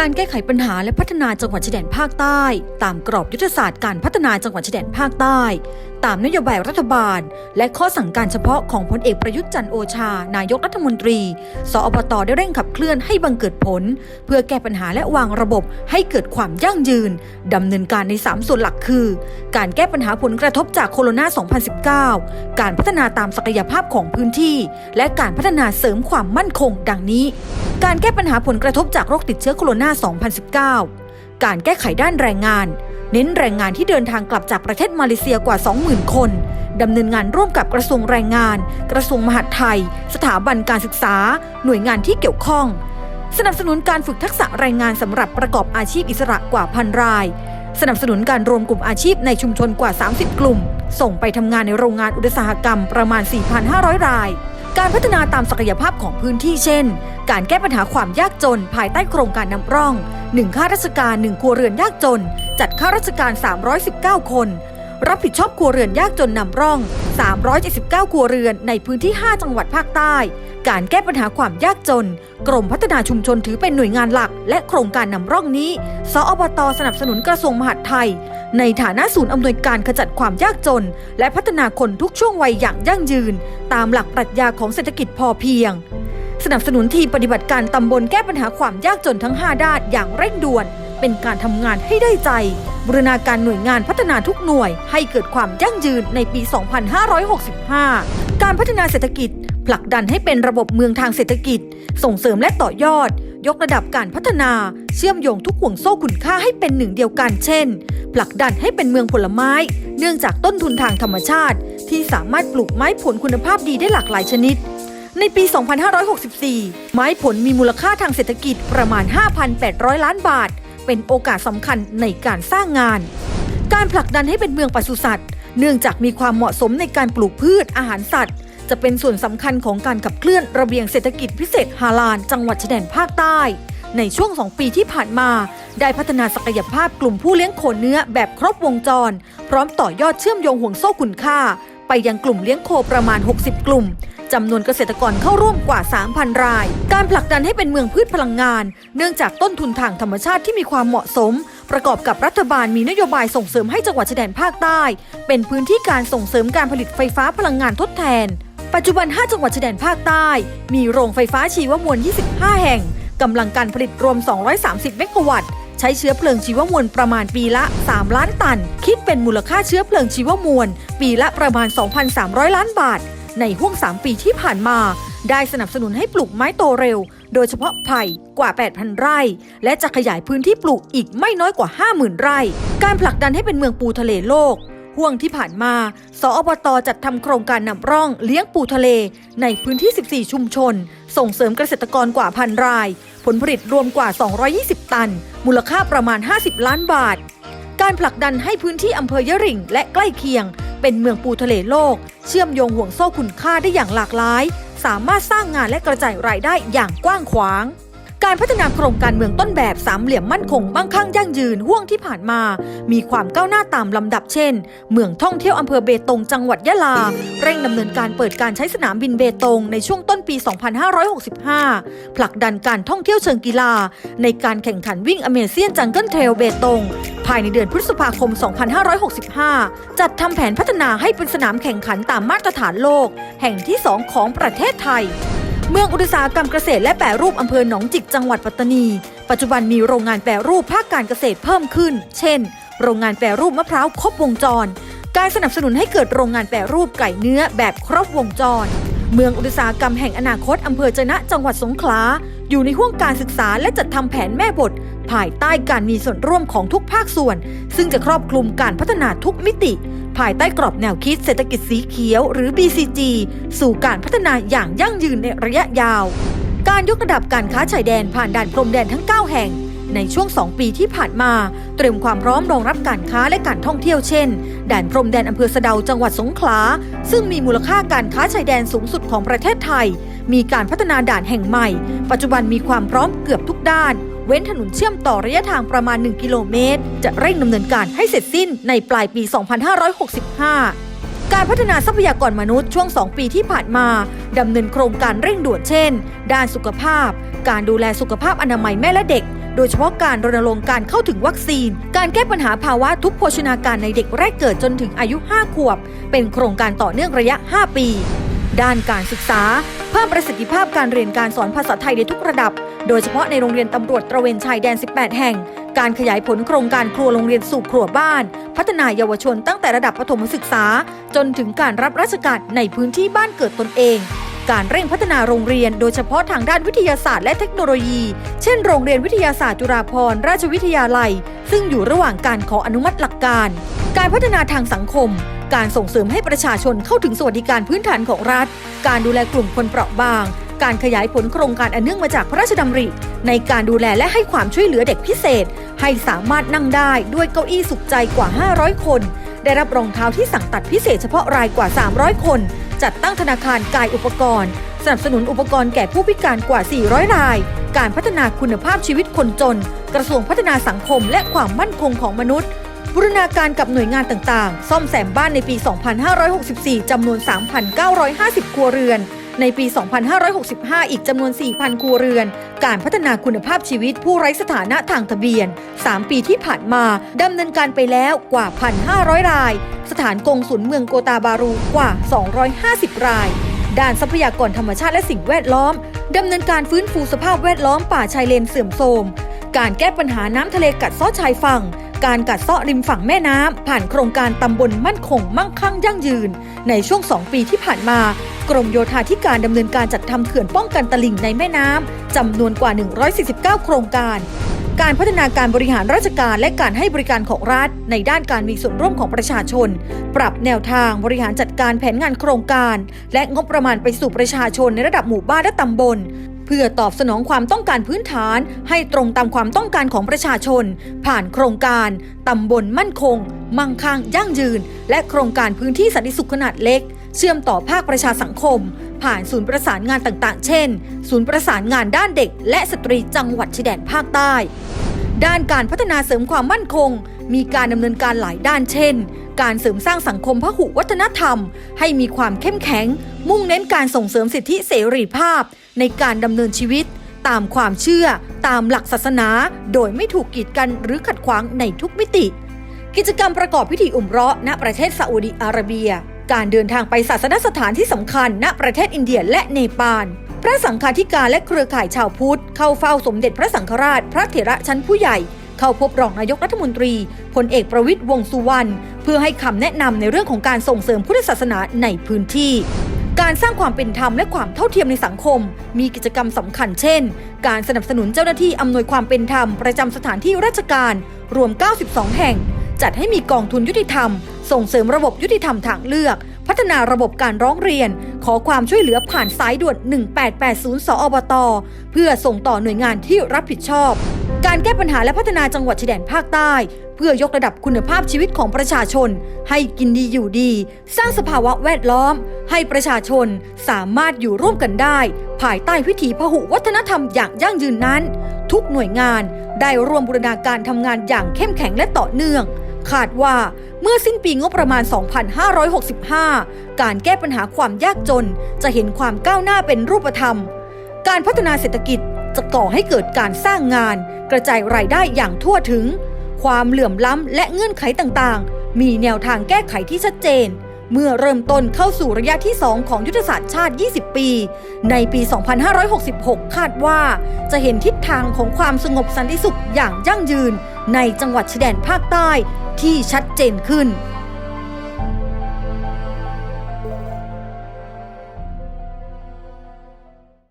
การแก้ไขปัญหาและพัฒนาจังหวัดชายแดนภาคใต้ ตามกรอบยุทธศาสตร์การพัฒนาจังหวัดชายแดนภาคใต้ ตามนโยบายรัฐบาล และข้อสั่งการเฉพาะของพลเอกประยุทธ์จันโอชา นายกรัฐมนตรี สอบตได้เร่งขับเคลื่อนให้บังเกิดผล เพื่อแก้ปัญหาและวางระบบให้เกิดความยั่งยืน ดำเนินการใน 3 ส่วนหลักคือ การแก้ปัญหาผลกระทบจากโคโรนา 2019 การพัฒนาตามศักยภาพของพื้นที่ และการพัฒนาเสริมความมั่นคงดังนี้ การแก้ปัญหาผลกระทบจากโรคติดเชื้อโคโรนา 2019 การแก้ไขด้านแรงงาน เน้นแรงงานที่เดินทางกลับจากประเทศมาเลเซียกว่า 20,000 คนดำเนินงานร่วมกับกระทรวงแรงงาน กระทรวงมหาดไทย สถาบันการศึกษา หน่วยงานที่เกี่ยวข้อง สนับสนุนการฝึกทักษะแรงงานสำหรับประกอบอาชีพอิสระกว่าพันราย สนับสนุนการรวมกลุ่มอาชีพในชุมชนกว่า 30 กลุ่ม ส่งไปทำงานในโรงงานอุตสาหกรรมประมาณ 4,500 ราย การพัฒนาตามศักยภาพของพื้นที่เช่น การแก้ปัญหาความยากจน ภายใต้โครงการนำร่อง 1 ข้าราชการ 1 ครัวเรือนยากจน จัดข้าราชการ 319 คน รับผิดชอบครัวเรือนยากจนนำร่อง 379 ครัวเรือนในพื้นที่ 5 จังหวัดภาคใต้ การแก้ปัญหาความยากจน กรมพัฒนาชุมชนถือเป็นหน่วยงานหลัก และโครงการนำร่องนี้ สอบตสนับสนุนกระทรวงมหาดไทย ในฐานะศูนย์อำนวยการขจัดความยากจน และพัฒนาคนทุกช่วงวัยอย่างยั่งยืน ตามหลักปรัชญาของเศรษฐกิจพอเพียง สนับสนุนทีมปฏิบัติการตำบลแก้ปัญหาความยากจนทั้ง 5 ด้านอย่างเร่งด่วน เป็นการทำงานให้ได้ใจ บูรณาการหน่วยงานพัฒนาทุกหน่วย ให้เกิดความยั่งยืนในปี 2565 การพัฒนาเศรษฐกิจ ผลักดันให้เป็นระบบเมืองทางเศรษฐกิจ ส่งเสริมและต่อยอด ยกระดับการพัฒนา เชื่อมโยงทุกห่วงโซ่คุณค่าให้เป็นหนึ่งเดียวกันเช่น ผลักดันให้เป็นเมืองผลไม้ เนื่องจากต้นทุนทางธรรมชาติ ที่สามารถปลูกไม้ผลคุณภาพดีได้หลากหลายชนิด ในปี 2564 ไม้ผลมีมูลค่าทางเศรษฐกิจประมาณ 5,800 ล้านบาท เป็นโอกาสสำคัญในการสร้างงาน การผลักดันให้เป็นเมืองปศุสัตว์ เนื่องจากมีความเหมาะสมในการปลูกพืชอาหารสัตว์ จะเป็นส่วนสำคัญของการขับเคลื่อนระเบียงเศรษฐกิจพิเศษฮาลาน จังหวัดชายแดนภาคใต้ ในช่วง2ปีที่ผ่านมา ได้พัฒนาศักยภาพกลุ่มผู้เลี้ยงโคเนื้อแบบครบวงจร พร้อมต่อยอดเชื่อมโยงห่วงโซ่คุณค่า ไปยังกลุ่มเลี้ยงโคประมาณ 60 กลุ่มจำนวนเกษตรกรเข้าร่วมกว่า 3,000 ราย การผลักดันให้เป็นเมืองพืชพลังงาน เนื่องจากต้นทุนทางธรรมชาติที่มีความเหมาะสม ประกอบกับรัฐบาลมีนโยบายส่งเสริมให้จังหวัดชายแดนภาคใต้ เป็นพื้นที่การส่งเสริมการผลิตไฟฟ้าพลังงานทดแทน ปัจจุบัน 5 จังหวัดชายแดนภาคใต้ มีโรงไฟฟ้าชีวมวล 25 แห่งกำลังการผลิตรวม 230 เมกะวัตต์ ใช้เชื้อเพลิงชีวมวลประมาณปีละ 3 ล้านตัน คิดเป็นมูลค่าเชื้อเพลิงชีวมวล ปีละประมาณ 2,300 ล้านบาท ในห่วง 3 ปีที่ผ่านมา ได้สนับสนุนให้ปลูกไม้โตเร็ว โดยเฉพาะไผ่กว่า 8,000 ไร่ และจะขยายพื้นที่ปลูกอีกไม่น้อยกว่า 50,000 ไร่ การผลักดันให้เป็นเมืองปูทะเลโลกห่วงที่ผ่านมา สอบตจัดทำโครงการนำร่องเลี้ยงปูทะเล ในพื้นที่ 14 ชุมชน ส่งเสริมเกษตรกรกว่าพันราย ผลผลิตรวมกว่า 220 ตัน มูลค่าประมาณ 50 ล้านบาท การผลักดันให้พื้นที่อำเภอยะริ่งและใกล้เคียง เป็นเมืองปูทะเลโลก เชื่อมโยงห่วงโซ่คุณค่าได้อย่างหลากหลาย สามารถสร้างงานและกระจายรายได้อย่างกว้างขวาง การพัฒนาโครงการเมืองต้นแบบสามเหลี่ยมมั่นคงมั่งคั่งยั่งยืนห่วงที่ผ่านมา มีความก้าวหน้าตามลำดับเช่น เมืองท่องเที่ยวอำเภอเบตงจังหวัดยะลา เร่งดำเนินการเปิดการใช้สนามบินเบตงในช่วงต้นปี 2565 ผลักดันการท่องเที่ยวเชิงกีฬา ในการแข่งขันวิ่งอเมเซียนจังเกิลเทรลเบตงภายในเดือนพฤษภาคม 2565 จัดทำแผนพัฒนาให้เป็นสนามแข่งขันตามมาตรฐานโลก แห่งที่ 2 ของประเทศไทย เมืองอุตสาหกรรมเกษตรและแปรรูปอำเภอหนองจิกจังหวัดปัตตานี ปัจจุบันมีโรงงานแปรรูปภาคการเกษตรเพิ่มขึ้น เช่น โรงงานแปรรูปมะพร้าวครบวงจร การสนับสนุนให้เกิดโรงงานแปรรูปไก่เนื้อแบบครบวงจร เมืองอุตสาหกรรมแห่งอนาคตอำเภอจนะจังหวัดสงขลา อยู่ในห่วงการศึกษาและจัดทำแผนแม่บท ภายใต้การมีส่วนร่วมของทุกภาคส่วน ซึ่งจะครอบคลุมการพัฒนาทุกมิติ ภายใต้กรอบแนวคิดเศรษฐกิจสีเขียว หรือ BCG สู่การพัฒนาอย่างยั่งยืนในระยะยาว การยกระดับการค้าชายแดนผ่านด่านพรมแดนทั้ง 9 แห่งในช่วง 2 ปีที่ผ่านมา เตรียมความพร้อมรองรับการค้าและการท่องเที่ยวเช่น ด่านพรมแดนอำเภอสะเดาจังหวัดสงขลา ซึ่งมีมูลค่าการค้าชายแดนสูงสุดของประเทศไทย มีการพัฒนาด่านแห่งใหม่ ปัจจุบันมีความพร้อมเกือบทุกด้าน เว้นถนนเชื่อมต่อระยะทางประมาณ 1 กิโลเมตร จะเร่งดำเนินการให้เสร็จสิ้นในปลายปี 2565การพัฒนาทรัพยากรมนุษย์ช่วง 2 ปีที่ผ่านมาดำเนินโครงการเร่งด่วนเช่น ด้านสุขภาพ การดูแลสุขภาพอนามัยแม่และเด็ก โดยเฉพาะการรณรงค์การเข้าถึงวัคซีน การแก้ปัญหาภาวะทุกโภชนาการในเด็กแรกเกิดจนถึงอายุ 5 ขวบ เป็นโครงการต่อเนื่องระยะ 5 ปี ด้านการศึกษา เพิ่มประสิทธิภาพการเรียนการสอนภาษาไทยในทุกระดับ โดยเฉพาะในโรงเรียนตำรวจตระเวนชายแดน 18 แห่ง การขยายผลโครงการครัวโรงเรียนสู่ครัวบ้าน พัฒนาเยาวชนตั้งแต่ระดับประถมศึกษา จนถึงการรับราชการในพื้นที่บ้านเกิดตนเอง การเร่งพัฒนาโรงเรียน โดยเฉพาะทางด้านวิทยาศาสตร์และเทคโนโลยี เช่น โรงเรียนวิทยาศาสตร์จุฬาภรณราชวิทยาลัย ซึ่งอยู่ระหว่างการขออนุมัติหลักการ การพัฒนาทางสังคม การส่งเสริมให้ประชาชนเข้าถึงสวัสดิการพื้นฐานของรัฐ การดูแลกลุ่มคนเปราะบาง การขยายผลโครงการอันเนื่องมาจากพระราชดำริ ในการดูแลและให้ความช่วยเหลือเด็กพิเศษ ให้สามารถนั่งได้ด้วยเก้าอี้สุขใจกว่า 500 คน ได้รับรองเท้าที่สั่งตัดพิเศษเฉพาะรายกว่า 300 คน จัดตั้งธนาคารกายอุปกรณ์ สนับสนุนอุปกรณ์แก่ผู้พิการกว่า 400 ราย การพัฒนาคุณภาพชีวิตคนจน กระทรวงพัฒนาสังคมและความมั่นคงของมนุษย์ บูรณาการกับหน่วยงานต่างๆ ซ่อมแซมบ้านในปี 2564 จำนวน 3,950 ครัวเรือน ในปี 2565 อีกจำนวน 4,000 ครัวเรือน การพัฒนาคุณภาพชีวิตผู้ไร้สถานะทางทะเบียน 3 ปีที่ผ่านมาดำเนินการไปแล้วกว่า 1,500 ราย สถานกงสุลเมืองโกตาบารูกว่า 250 ราย ด้านทรัพยากรธรรมชาติและสิ่งแวดล้อมดำเนินการฟื้นฟูสภาพแวดล้อมป่าชายเลนเสื่อมโทรมการแก้ปัญหาน้ำทะเลกัดเซ้อชายฝั่ง การกัดเซาะริมฝั่งแม่น้ำผ่านโครงการตำบลมั่นคงมั่งคั่งยั่งยืน ในช่วง 2 ปีที่ผ่านมา กรมโยธาธิการดำเนินการจัดทำเขื่อนป้องกันตลิ่งในแม่น้ำจำนวนกว่า 149 โครงการการพัฒนาการบริหารราชการและการให้บริการของรัฐ ในด้านการมีส่วนร่วมของประชาชน ปรับแนวทางบริหารจัดการแผนงานโครงการ และงบประมาณไปสู่ประชาชนในระดับหมู่บ้านและตำบล พื่อตอบสนองความต้องการพื้นฐาน ให้ตรงตามความต้องการของประชาชน ผ่านโครงการ ตำบลมั่นคง มั่งคั่งยั่งยืน และโครงการพื้นที่สันติสุขขนาดเล็ก เชื่อมต่อภาคประชาสังคม ผ่านศูนย์ประสานงานต่างๆ เช่น ศูนย์ประสานงานด้านเด็ก และสตรีจังหวัดชายแดนภาคใต้ ด้านการพัฒนาเสริมความมั่นคง มีการดำเนินการหลายด้านเช่นการเสริมสร้างสังคมพหุวัฒนธรรม ให้มีความเข้มแข็ง มุ่งเน้นการส่งเสริมสิทธิเสรีภาพ ในการดำเนินชีวิต ตามความเชื่อตามหลักศาสนา โดยไม่ถูกกีดกันหรือขัดขวางในทุกมิติ กิจกรรมประกอบพิธีอุมเราะ ณประเทศซาอุดิอาระเบีย การเดินทางไปศาสนสถานที่สำคัญ ณประเทศอินเดียและเนปาลพระสังฆาธิการและเครือข่ายชาวพุทธ เข้าเฝ้าสมเด็จพระสังฆราช พระเถระชั้นผู้ใหญ่ เข้าพบรองนายกรัฐมนตรีพลเอกประวิตยวงสุวรรณเพื่อให้คำแนะนำในเรื่องของการส่งเสริมพุทธศาสนาในพื้นที่ การสร้างความเป็นธรรมและความเท่าเทียมในสังคม มีกิจกรรมสำคัญเช่น การสนับสนุนเจ้าหน้าที่อำนวยความเป็นธรรมประจำสถานที่ราชการ รวม 92 แห่ง จัดให้มีกองทุนยุติธรรม ส่งเสริมระบบยุติธรรมทางเลือก พัฒนาระบบการร้องเรียน ขอความช่วยเหลือผ่านสายด่วน 1880 สอบต เพื่อส่งต่อหน่วยงานที่รับผิดชอบ การแก้ปัญหาและพัฒนาจังหวัดชายแดนภาคใต้ เพื่อยกระดับคุณภาพชีวิตของประชาชน ให้กินดีอยู่ดี สร้างสภาวะแวดล้อม ให้ประชาชนสามารถอยู่ร่วมกันได้ ภายใต้วิถีพหุวัฒนธรรมอย่างยั่งยืนนั้น ทุกหน่วยงานได้ร่วมบูรณาการทำงานอย่างเข้มแข็งและต่อเนื่องคาดว่าเมื่อสิ้นปีงบประมาณ 2565 การแก้ปัญหาความยากจนจะเห็นความก้าวหน้าเป็นรูปธรรม การพัฒนาเศรษฐกิจ จะก่อให้เกิดการสร้างงาน กระจายรายได้อย่างทั่วถึง ความเหลื่อมล้ำและเงื่อนไขต่างๆ มีแนวทางแก้ไขที่ชัดเจน เมื่อเริ่มต้นเข้าสู่ระยะที่ 2 ของยุทธศาสตร์ชาติ 20 ปี ในปี 2566 คาดว่าจะเห็นทิศทางของความสงบสันติสุขอย่างยั่งยืน ในจังหวัดชายแดนภาคใต้ที่ชัดเจนขึ้น